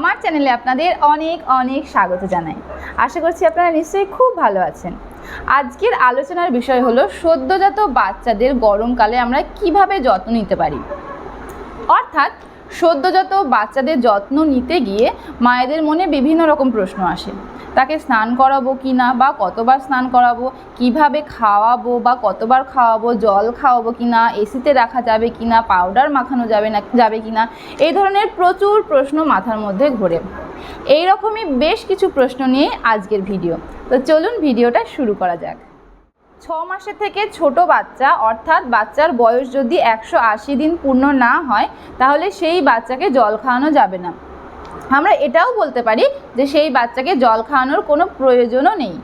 আমার চ্যানেলে আপনাদের অনেক অনেক স্বাগত জানাই। আশা করছি আপনারা নিশ্চয়ই খুব ভালো আছেন। আজকের আলোচনার বিষয় হলো, সদ্যজাত বাচ্চাদের গরমকালে আমরা কীভাবে যত্ন নিতে পারি? অর্থাৎ, সদ্যজাত বাচ্চাদের যত্ন নিতে গিয়ে মায়েদের মনে বিভিন্ন রকম প্রশ্ন আসে। তাকে স্নান করাবো কি না বা কতবার স্নান করাবো, কীভাবে খাওয়াবো বা কতবার খাওয়াবো, জল খাওয়াবো কি না, এসিতে রাখা যাবে কি না, পাউডার মাখানো যাবে না, যাবে কি না, এই ধরনের প্রচুর প্রশ্ন মাথার মধ্যে ঘোরে। এই রকমই বেশ কিছু প্রশ্ন নিয়ে আজকের ভিডিও। তো চলুন ভিডিওটা শুরু করা যাক। ছ মাসের থেকে ছোট বাচ্চা, অর্থাৎ বাচ্চার বয়স যদি একশো আশি দিন পূর্ণ না হয়, তাহলে সেই বাচ্চাকে জল খাওয়ানো যাবে না। আমরা এটাও বলতে পারি যে সেই বাচ্চাকে জল খাওয়ানোর কোনো প্রয়োজনও নেই।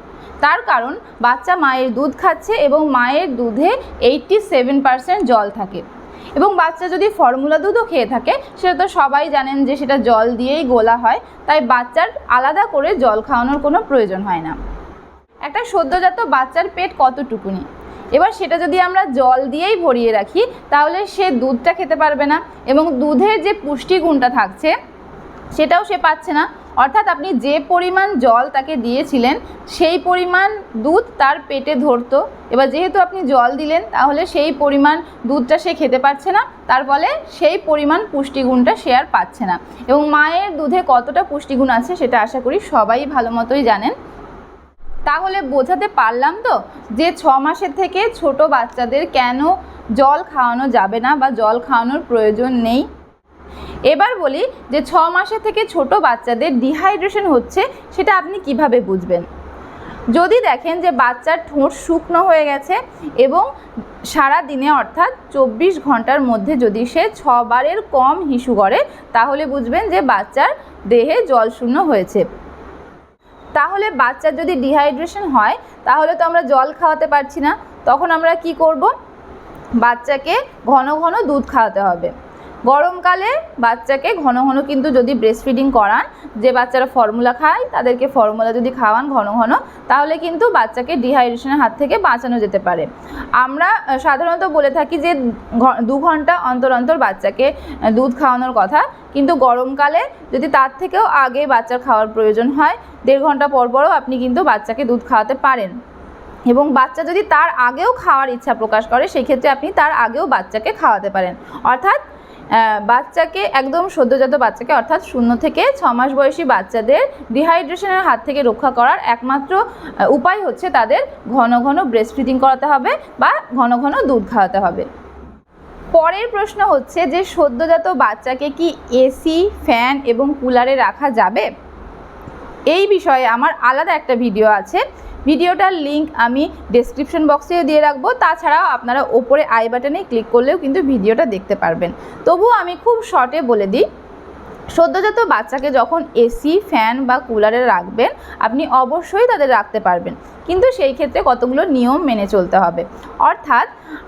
তার কারণ, বাচ্চা মায়ের দুধ খাচ্ছে এবং মায়ের দুধে এইটটি সেভেন পার্সেন্ট জল থাকে। এবং বাচ্চা যদি ফর্মুলা দুধও খেয়ে থাকে, সেটা তো সবাই জানেন যে সেটা জল দিয়েই গোলা হয়, তাই বাচ্চার আলাদা করে জল খাওয়ানোর কোনো প্রয়োজন হয় না। একটা সদ্যজাত বাচ্চার পেট কতটুকুনি? এবার সেটা যদি আমরা জল দিয়েই ভরিয়ে রাখি, তাহলে সে দুধটা খেতে পারবে না এবং দুধের যে পুষ্টিগুণটা থাকছে সেটাও সে পাচ্ছে না। অর্থাৎ আপনি যে পরিমাণ জল তাকে দিয়েছিলেন, সেই পরিমাণ দুধ তার পেটে ধরতো। এবার যেহেতু আপনি জল দিলেন, তাহলে সেই পরিমাণ দুধটা সে খেতে পারছে না। তার ফলে সেই পরিমাণ পুষ্টিগুণটা সে আর পাচ্ছে না। এবং মায়ের দুধে কতটা পুষ্টিগুণ আছে সেটা আশা করি সবাই ভালো মতোই জানেন। তাহলে বোঝাতে পারলাম তো যে ছ মাসের থেকে ছোট বাচ্চাদের কেন জল খাওয়ানো যাবে না বা জল খাওয়ানোর প্রয়োজন নেই? এবার বলি যে ছ মাসের থেকে ছোট বাচ্চাদের ডিহাইড্রেশন হচ্ছে, সেটা আপনি কীভাবে বুঝবেন? যদি দেখেন যে বাচ্চার ঠোঁট শুকনো হয়ে গেছে এবং সারা দিনে অর্থাৎ চব্বিশ ঘণ্টার মধ্যে যদি সে ছবারের কম হিসু করে, তাহলে বুঝবেন যে বাচ্চার দেহে জল শূন্য হয়েছে। তাহলে বাচ্চার যদি ডিহাইড্রেশন হয়, তাহলে তো আমরা জল খাওয়াতে পারছি না। তখন আমরা কি করব? বাচ্চাকে ঘন ঘন দুধ খাওয়াতে হবে। গরমকালে বাচ্চাকে ঘন ঘন কিন্তু যদি ব্রেস্ট ফিডিং করান, যে বাচ্চারা ফর্মুলা খায়, তাদেরকে ফর্মুলা যদি খাওয়ান ঘন ঘন, তাহলে কিন্তু বাচ্চাকে ডিহাইড্রেশনের হাত থেকে বাঁচানো যেতে পারে। আমরা সাধারণত বলে থাকি যে দু ঘণ্টা অন্তর অন্তর বাচ্চাকে দুধ খাওয়ানোর কথা। কিন্তু গরমকালে যদি তার থেকেও আগে বাচ্চার খাওয়ার প্রয়োজন হয়, দেড় ঘণ্টা পর পরও আপনি কিন্তু বাচ্চাকে দুধ খাওয়াতে পারেন। এবং বাচ্চা যদি তার আগেও খাওয়ার ইচ্ছা প্রকাশ করে সেই ক্ষেত্রে আপনি তার আগেও বাচ্চাকে খাওয়াতে পারেন। অর্থাৎ বাচ্চাকে একদম সদ্যজাত বাচ্চাকে, অর্থাৎ শূন্য থেকে ছ মাস বয়সী বাচ্চাদের ডিহাইড্রেশনের হাত থেকে রক্ষা করার একমাত্র উপায় হচ্ছে তাদের ঘন ঘন ব্রেস্ট ফিডিং করাতে হবে বা ঘন ঘন দুধ খাওয়াতে হবে। পরের প্রশ্ন হচ্ছে যে সদ্যজাত বাচ্চাকে কি এসি ফ্যান এবং কুলারে রাখা যাবে? এই বিষয়ে আমার আলাদা একটা ভিডিও আছে। ভিডিওটার লিঙ্ক আমি ডেসক্রিপশন বক্সেও দিয়ে রাখব। তাছাড়াও আপনারা ওপরে আই বাটনে ক্লিক করলেও কিন্তু ভিডিওটা দেখতে পারবেন। তবুও আমি খুব শর্টে বলে দিই, সদ্যজাত বাচ্চাকে যখন এসি ফ্যান বা কুলারে রাখবেন, আপনি অবশ্যই তাদের রাখতে পারবেন। কিন্তু সেই ক্ষেত্রে কতগুলো নিয়ম মেনে চলতে হবে। অর্থাৎ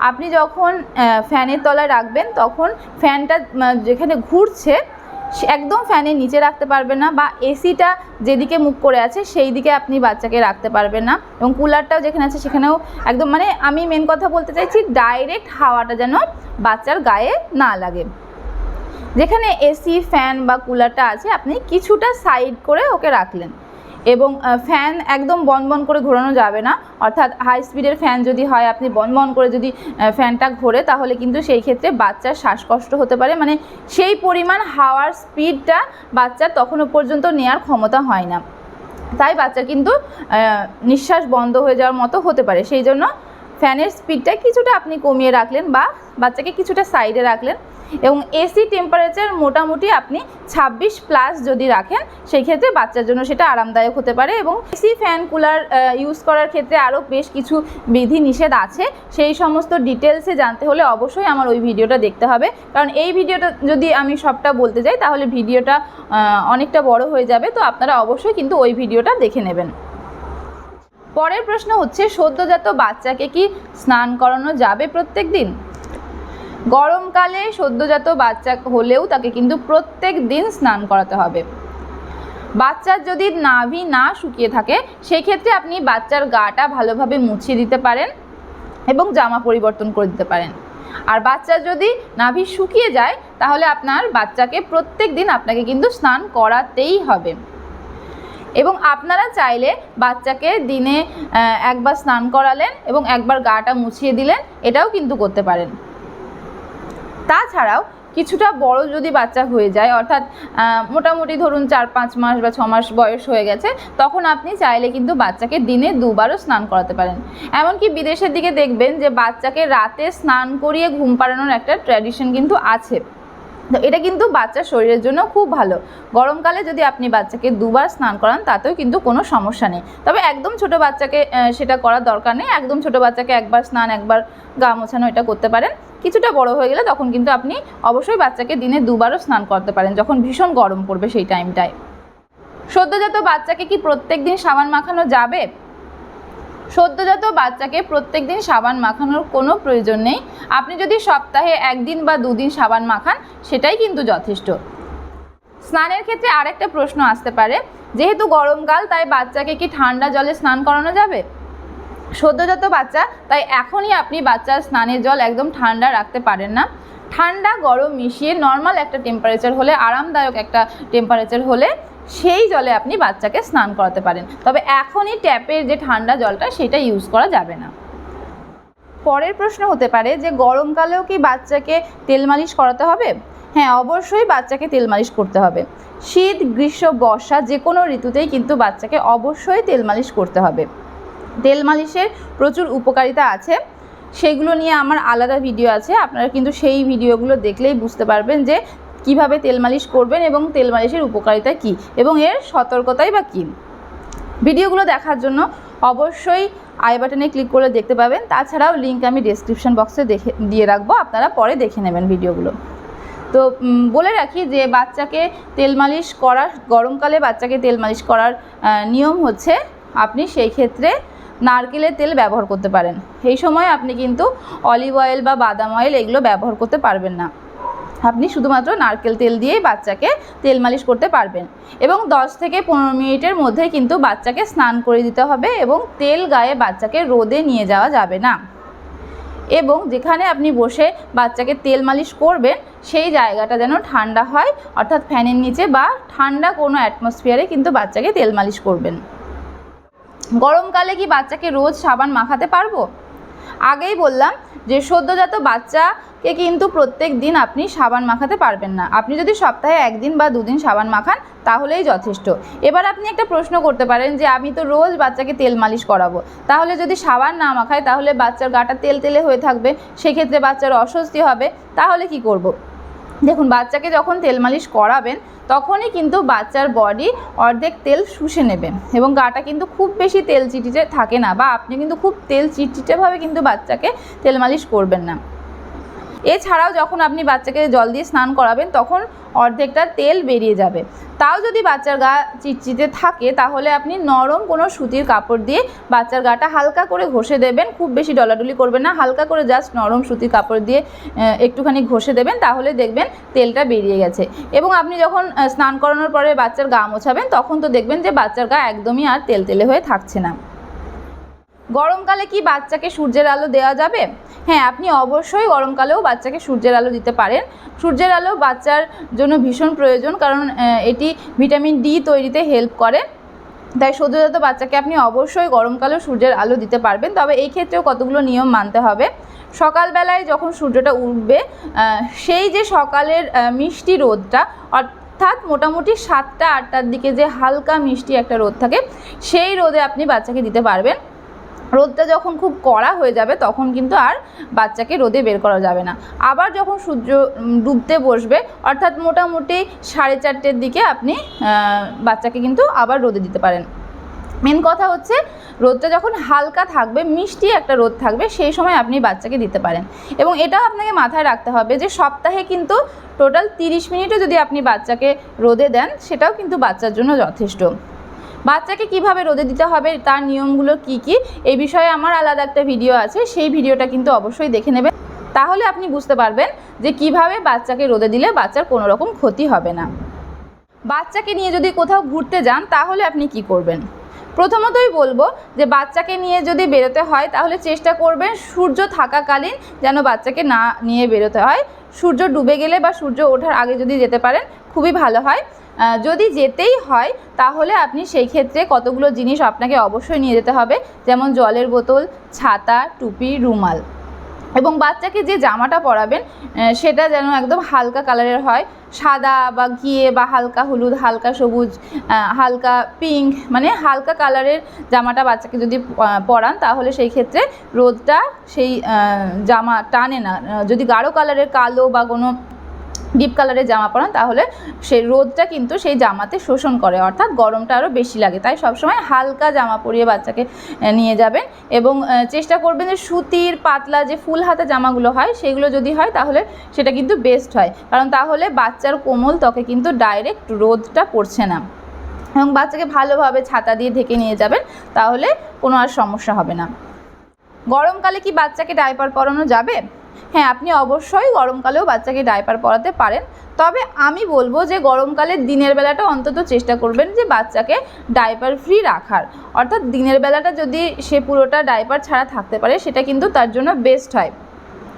আপনি যখন ফ্যানের তলায় রাখবেন, তখন ফ্যানটা যেখানে ঘুরছে একদম ফ্যানের নিচে রাখতে পারবে না বা এসিটা যেদিকে মুখ করে আছে সেই দিকে আপনি বাচ্চাকে রাখতে পারবেন না এবং কুলারটাও যেখানে আছে সেখানেও একদম মানে আমি মেন কথা বলতে চাইছি ডাইরেক্ট হাওয়াটা যেন বাচ্চার গায়ে না লাগে। যেখানে এসি, ফ্যান বা কুলারটা আছে, আপনি কিছুটা সাইড করে ওকে রাখলেন। এবং ফ্যান একদম বন বন করে ঘোরানো যাবে না। অর্থাৎ হাই স্পিডের ফ্যান যদি হয়, আপনি বন বন করে যদি ফ্যানটা ঘোরে, তাহলে কিন্তু সেই ক্ষেত্রে বাচ্চার শ্বাসকষ্ট হতে পারে। মানে সেই পরিমাণ হাওয়ার স্পিডটা বাচ্চার তখনও পর্যন্ত নেওয়ার ক্ষমতা হয় না। তাই বাচ্চা কিন্তু নিঃশ্বাস বন্ধ হয়ে যাওয়ার মতো হতে পারে। সেই জন্য ফ্যানের স্পিডটা কিছুটা আপনি কমিয়ে রাখলেন বা বাচ্চাকে কিছুটা সাইডে রাখলেন। এবং এসি টেম্পারেচার মোটামুটি আপনি ছাব্বিশ প্লাস যদি রাখেন সেই ক্ষেত্রে বাচ্চার জন্য সেটা আরামদায়ক হতে পারে এবং এসি ফ্যান কুলার ইউজ করার ক্ষেত্রে আরও বেশ কিছু বিধি নিষেধ আছে। সেই সমস্ত ডিটেলসে জানতে হলে অবশ্যই আমার ওই ভিডিওটা দেখতে হবে। কারণ এই ভিডিওটা যদি আমি সবটা বলতে যাই, তাহলে ভিডিওটা অনেকটা বড় হয়ে যাবে। তো আপনারা অবশ্যই কিন্তু ওই ভিডিওটা দেখে নেবেন। পরের প্রশ্ন হচ্ছে, সদ্যজাত বাচ্চাকে কি স্নান করানো যাবে প্রত্যেক দিন? গরমকালে সদ্যজাত বাচ্চা হলেও তাকে কিন্তু প্রত্যেক দিন স্নান করাতে হবে। বাচ্চার যদি নাভি না শুকিয়ে থাকে, সেক্ষেত্রে আপনি বাচ্চার গাটা ভালোভাবে মুছিয়ে দিতে পারেন এবং জামা পরিবর্তন করে দিতে পারেন। আর বাচ্চার যদি নাভি শুকিয়ে যায়, তাহলে আপনার বাচ্চাকে প্রত্যেক দিন আপনাকে কিন্তু স্নান করাতেই হবে। এবং আপনারা চাইলে বাচ্চাকে দিনে একবার স্নান করালেন এবং একবার গাটা মুছিয়ে দিলেন, এটাও কিন্তু করতে পারেন। তাছাড়াও কিছুটা বড় যদি বাচ্চা হয়ে যায়, অর্থাৎ মোটামুটি ধরুন চার, পাঁচ মাস বা ছ মাস বয়স হয়ে গেছে, তখন আপনি চাইলে কিন্তু বাচ্চাকে দিনে দুবারও স্নান করাতে পারেন। এমনকি বিদেশের দিকে দেখবেন যে বাচ্চাকে রাতে স্নান করিয়ে ঘুম পাড়ানোর একটা ট্র্যাডিশন কিন্তু আছে। তো এটা কিন্তু বাচ্চার শরীরের জন্য খুব ভালো। গরমকালে যদি আপনি বাচ্চাকে দুবার স্নান করান, তাতেও কিন্তু কোনো সমস্যা নেই। তবে একদম ছোট বাচ্চাকে সেটা করার দরকার নেই। একদম ছোট বাচ্চাকে একবার স্নান, একবার গা মোছানো এটা করতে পারেন। কিছুটা বড় হয়ে গেলে তখন কিন্তু আপনি অবশ্যই বাচ্চাকে দিনে দুবারও স্নান করতে পারেন, যখন ভীষণ গরম পড়বে সেই টাইমটায় সদ্যজাত বাচ্চাকে কি প্রত্যেক দিন সাবান মাখানো যাবে? সদ্যজাত বাচ্চাকে প্রত্যেক দিন সাবান মাখানোর কোনো প্রয়োজন নেই। আপনি যদি সপ্তাহে একদিন বা দুদিন সাবান মাখান, সেটাই কিন্তু যথেষ্ট। স্নানের ক্ষেত্রে আরেকটা প্রশ্ন আসতে পারে, যেহেতু গরমকাল তাই বাচ্চাকে কি ঠান্ডা জলে স্নান করানো যাবে? সদ্যজাত বাচ্চা, তাই এখনই আপনি বাচ্চার স্নানের জল একদম ঠান্ডা রাখতে পারেন না। ঠান্ডা, গরম মিশিয়ে নর্মাল একটা টেম্পারেচার হলে, আরামদায়ক একটা টেম্পারেচার হলে সেই জলে আপনি বাচ্চাকে স্নান করাতে পারেন। তবে এখনই ট্যাপের যে ঠান্ডা জলটা, সেটা ইউজ করা যাবে না। পরের প্রশ্ন হতে পারে যে, গরমকালেও কি বাচ্চাকে তেল মালিশ করাতে হবে? হ্যাঁ অবশ্যই বাচ্চাকে তেল মালিশ করতে হবে। শীত, গ্রীষ্ম, বর্ষা যে কোনো ঋতুতেই কিন্তু বাচ্চাকে অবশ্যই তেল মালিশ করতে হবে। তেল মালিশের প্রচুর উপকারিতা আছে। সেগুলো নিয়ে আমার আলাদা ভিডিও আছে। আপনারা কিন্তু সেই ভিডিওগুলো দেখলেই বুঝতে পারবেন যে কীভাবে তেল মালিশ করবেন এবং তেল মালিশের উপকারিতা কী এবং এর সতর্কতাই বা কী? ভিডিওগুলো দেখার জন্য অবশ্যই আই বাটনে ক্লিক করে দেখতে পাবেন। তাছাড়াও লিঙ্ক আমি ডেসক্রিপশন বক্সে দেখে, দিয়ে রাখব। আপনারা পরে দেখে নেবেন ভিডিওগুলো। তো বলে রাখি যে বাচ্চাকে তেল মালিশ করার, গরমকালে বাচ্চাকে তেল মালিশ করার নিয়ম হচ্ছে আপনি সেই ক্ষেত্রে নারকেলের তেল ব্যবহার করতে পারেন। এই সময় আপনি কিন্তু অলিভ অয়েল বা বাদাম অয়েল এগুলো ব্যবহার করতে পারবেন না। আপনি শুধুমাত্র নারকেল তেল দিয়েই বাচ্চাকে তেল মালিশ করতে পারবেন। এবং 10 থেকে পনেরো মিনিটের মধ্যে কিন্তু বাচ্চাকে স্নান করে দিতে হবে এবং তেল গায়ে বাচ্চাকে রোদে নিয়ে যাওয়া যাবে না। এবং যেখানে আপনি বসে বাচ্চাকে তেল মালিশ করবেন, সেই জায়গাটা যেন ঠান্ডা হয়, অর্থাৎ ফ্যানের নিচে বা ঠান্ডা কোনো অ্যাটমসফিয়ারে কিন্তু বাচ্চাকে তেল মালিশ করবেন। গরমকালে কি বাচ্চাকে রোজ সাবান মাখাতে পারব? আগেই বললাম যে সদ্যজাত বাচ্চাকে কিন্তু প্রত্যেক দিন আপনি সাবান মাখাতে পারবেন না। আপনি যদি সপ্তাহে একদিন বা দুদিন সাবান মাখান, তাহলেই যথেষ্ট। এবার আপনি একটা প্রশ্ন করতে পারেন যে, আমি তো রোজ বাচ্চাকে তেল মালিশ করাবো। তাহলে যদি সাবান না মাখায়, তাহলে বাচ্চার গাটা তেল তেলে হয়ে থাকবে। সেক্ষেত্রে বাচ্চার অস্বস্তি হবে। তাহলে কি করব। দেখুন, বাচ্চাকে যখন তেল মালিশ করাবেন, তখনই কিন্তু বাচ্চার বডি অর্ধেক তেল শুষে নেবেন এবং গাটা কিন্তু খুব বেশি তেল চিটিটে থাকে না বা আপনি কিন্তু খুব তেল চিটচিটেভাবে কিন্তু বাচ্চাকে তেল মালিশ করবেন না। এছাড়াও যখন আপনি বাচ্চাকে জল দিয়ে স্নান করাবেন, তখন অর্ধেকটা তেল বেরিয়ে যাবে। তাও যদি বাচ্চার গা চিটচিটে থাকে, তাহলে আপনি নরম কোনো সুতির কাপড় দিয়ে বাচ্চার গাটা হালকা করে ঘষে দেবেন। খুব বেশি ডলাডলি করবেন না, হালকা করে জাস্ট নরম সুতির কাপড় দিয়ে একটুখানি ঘষে দেবেন, তাহলে দেখবেন তেলটা বেরিয়ে গেছে। এবং আপনি যখন স্নান করানোর পরে বাচ্চার গা মোছাবেন, তখন তো দেখবেন যে বাচ্চার গা একদমই আর তেল তেলে হয়ে থাকছে না। গরমকালে কি বাচ্চাকে সূর্যের আলো দেওয়া যাবে? হ্যাঁ আপনি অবশ্যই গরমকালেও বাচ্চাকে সূর্যের আলো দিতে পারেন। সূর্যের আলো বাচ্চার জন্য ভীষণ প্রয়োজন, কারণ এটি ভিটামিন ডি তৈরিতে হেল্প করে। তাই সদ্যজাত বাচ্চাকে আপনি অবশ্যই গরমকালেও সূর্যের আলো দিতে পারবেন। তবে এই ক্ষেত্রেও কতগুলো নিয়ম মানতে হবে। সকালবেলায় যখন সূর্যটা উঠবে সেই যে সকালের মিষ্টি রোদটা, অর্থাৎ মোটামুটি সাতটা আটটার দিকে যে হালকা মিষ্টি একটা রোদ থাকে, সেই রোদে আপনি বাচ্চাকে দিতে পারবেন। রোদটা যখন খুব কড়া হয়ে যাবে, তখন কিন্তু আর বাচ্চাকে রোদে বের করা যাবে না। আবার যখন সূর্য ডুবতে বসবে, অর্থাৎ মোটামুটি সাড়ে চারটের দিকে আপনি বাচ্চাকে কিন্তু আবার রোদে দিতে পারেন। মেন কথা হচ্ছে, রোদটা যখন হালকা থাকবে, মিষ্টি একটা রোদ থাকবে, সেই সময় আপনি বাচ্চাকে দিতে পারেন। এবং এটাও আপনাকে মাথায় রাখতে হবে যে, সপ্তাহে কিন্তু টোটাল তিরিশ মিনিটও যদি আপনি বাচ্চাকে রোদে দেন, সেটাও কিন্তু বাচ্চার জন্য যথেষ্ট। বাচ্চাকে কীভাবে রোদে দিতে হবে, তার নিয়মগুলো কি কি এই বিষয়ে আমার আলাদা একটা ভিডিও আছে, সেই ভিডিওটা কিন্তু অবশ্যই দেখে নেবেন। তাহলে আপনি বুঝতে পারবেন যে কীভাবে বাচ্চাকে রোদে দিলে বাচ্চার কোনো রকম ক্ষতি হবে না। বাচ্চাকে নিয়ে যদি কোথাও ঘুরতে যান, তাহলে আপনি কি করবেন? প্রথমতই বলব যে বাচ্চাকে নিয়ে যদি বেরোতে হয়, তাহলে চেষ্টা করবেন সূর্য থাকাকালীন যেন বাচ্চাকে না নিয়ে বেরোতে হয়। সূর্য ডুবে গেলে বা সূর্য ওঠার আগে যদি যেতে পারেন, খুবই ভালো হয়। যদি যেতেই হয়, তাহলে আপনি সেই ক্ষেত্রে কতগুলো জিনিস আপনাকে অবশ্যই নিয়ে যেতে হবে, যেমন জলের বোতল, ছাতা, টুপি, রুমাল। এবং বাচ্চাকে যে জামাটা পরাবেন সেটা যেন একদম হালকা কালারের হয়। সাদা বা ঘিয়ে বা হালকা হলুদ, হালকা সবুজ হালকা পিঙ্ক মানে হালকা কালারের জামাটা বাচ্চাকে যদি পরান, তাহলে সেই ক্ষেত্রে রোদটা সেই জামা টানে না। যদি গাঢ় কালারের, কালো বা কোনো ডিপ কালারের জামা পরান তাহলে সেই রোদটা কিন্তু সেই জামাতে শোষণ করে, অর্থাৎ গরমটা আরও বেশি লাগে। তাই সবসময় হালকা জামা পরিয়ে বাচ্চাকে নিয়ে যাবেন এবং চেষ্টা করবেন যে সুতির পাতলা যে ফুল হাতা জামাগুলো হয়, সেগুলো যদি হয় তাহলে সেটা কিন্তু বেস্ট হয়। কারণ তাহলে বাচ্চার কোমল ত্বকে কিন্তু ডাইরেক্ট রোদটা পড়ছে না। এবং বাচ্চাকে ভালোভাবে ছাতা দিয়ে ঢেকে নিয়ে যাবেন, তাহলে কোনো আর সমস্যা হবে না। গরমকালে কি বাচ্চাকে ডাইপার পরানো যাবে? হ্যাঁ আপনি অবশ্যই গরমকালেও বাচ্চাকে ডাইপার পরাতে পারেন। তবে আমি বলব যে গরমকালে দিনের বেলাটা অন্তত চেষ্টা করবেন যে বাচ্চাকে ডাইপার ফ্রি রাখার। অর্থাৎ দিনের বেলাটা যদি সে পুরোটা ডাইপার ছাড়া থাকতে পারে, সেটা কিন্তু তার জন্য বেস্ট হয়।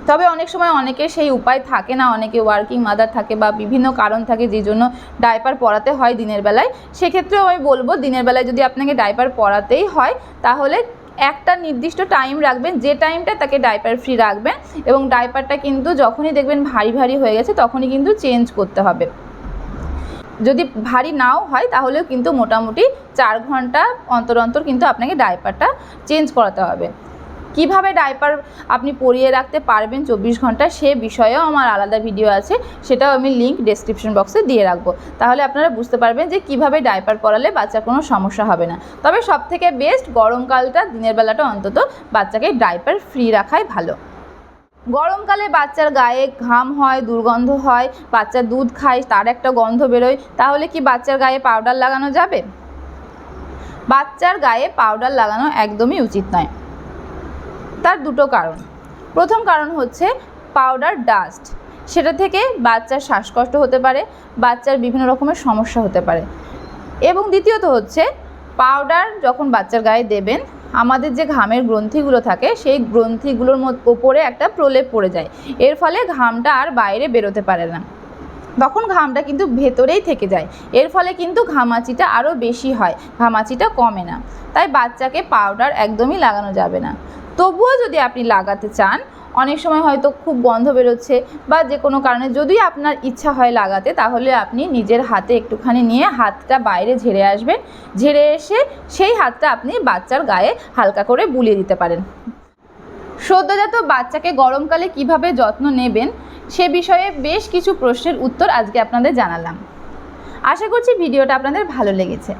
তবে অনেক সময় অনেকে সেই উপায় থাকে না, অনেকে ওয়ার্কিং মাদার থাকে বা বিভিন্ন কারণ থাকে যে জন্য ডাইপার পরাতে হয় দিনের বেলায়। সেক্ষেত্রেও আমি বলব দিনের বেলায় যদি আপনাকে ডাইপার পরাতেই হয়, তাহলে একটা নির্দিষ্ট টাইম রাখবেন, যে টাইমটা তাকে ডাইপার ফ্রি রাখবেন এবং ডাইপারটা কিন্তু যখনই দেখবেন ভারী ভারী হয়ে গেছে, তখনই কিন্তু চেঞ্জ করতে হবে। যদি ভারী নাও হয়, তাহলেও কিন্তু মোটামুটি চার ঘণ্টা অন্তর অন্তর কিন্তু আপনাকে ডাইপারটা চেঞ্জ করাতে হবে। কীভাবে ডাইপার আপনি পরিয়ে রাখতে পারবেন চব্বিশ ঘণ্টা, সে বিষয়েও আমার আলাদা ভিডিও আছে, সেটাও আমি লিঙ্ক ডেসক্রিপশন বক্সে দিয়ে রাখব। তাহলে আপনারা বুঝতে পারবেন যে কীভাবে ডাইপার পরালে বাচ্চার কোনো সমস্যা হবে না। তবে সব থেকে বেস্ট গরমকালটা, দিনের বেলাটা অন্তত, বাচ্চাকে ডাইপার ফ্রি রাখাই ভালো। গরমকালে বাচ্চার গায়ে ঘাম হয়, দুর্গন্ধ হয়, বাচ্চা দুধ খায়, তার একটা গন্ধ বেরোয়, তাহলে কি বাচ্চার গায়ে পাউডার লাগানো যাবে? বাচ্চার গায়ে পাউডার লাগানো একদমই উচিত নয়। তার দুটো কারণ। প্রথম কারণ হচ্ছে পাউডার ডাস্ট সেটা থেকে বাচ্চার শ্বাসকষ্ট হতে পারে, বাচ্চার বিভিন্ন রকমের সমস্যা হতে পারে। এবং দ্বিতীয়ত হচ্ছে পাউডার যখন বাচ্চার গায়ে দেবেন, আমাদের যে ঘামের গ্রন্থিগুলো থাকে, সেই গ্রন্থিগুলোর ওপরে একটা প্রলেপ পড়ে যায়। এর ফলে ঘামটা আর বাইরে বেরোতে পারে না। তখন ঘামটা কিন্তু ভেতরেই থেকে যায়। এর ফলে কিন্তু ঘামাচিটা আরও বেশি হয়, ঘামাচিটা কমে না। তাই বাচ্চাকে পাউডার একদমই লাগানো যাবে না। তবুও যদি আপনি লাগাতে চান, অনেক সময় হয়তো খুব গন্ধ বেরোচ্ছে বা যে কোনো কারণে যদি আপনার ইচ্ছা হয় লাগাতে, তাহলে আপনি নিজের হাতে একটুখানি নিয়ে হাতটা বাইরে ঝেড়ে আসবেন। ঝেড়ে এসে সেই হাতটা আপনি বাচ্চার গায়ে হালকা করে বুলিয়ে দিতে পারেন। সদ্যজাত বাচ্চাকে গরমকালে কীভাবে যত্ন নেবেন, সে বিষয়ে বেশ কিছু প্রশ্নের উত্তর আজকে আপনাদের জানালাম। আশা করছি ভিডিওটা আপনাদের ভালো লেগেছে।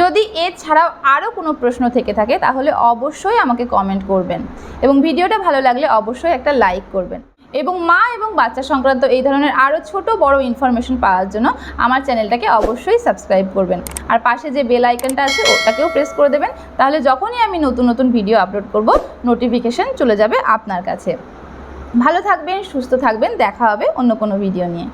যদি এছাড়াও আরও কোনো প্রশ্ন থেকে থাকে, তাহলে অবশ্যই আমাকে কমেন্ট করবেন। এবং ভিডিওটা ভালো লাগলে অবশ্যই একটা লাইক করবেন। এবং মা এবং বাচ্চা সংক্রান্ত এই ধরনের আরও ছোট বড় ইনফরমেশন পাওয়ার জন্য আমার চ্যানেলটাকে অবশ্যই সাবস্ক্রাইব করবেন। আর পাশে যে বেল আইকনটা আছে, ওটাকেও প্রেস করে দেবেন। তাহলে যখনই আমি নতুন নতুন ভিডিও আপলোড করব নোটিফিকেশন চলে যাবে আপনার কাছে। ভালো থাকবেন, সুস্থ থাকবেন, দেখা হবে অন্য কোনো ভিডিও নিয়ে।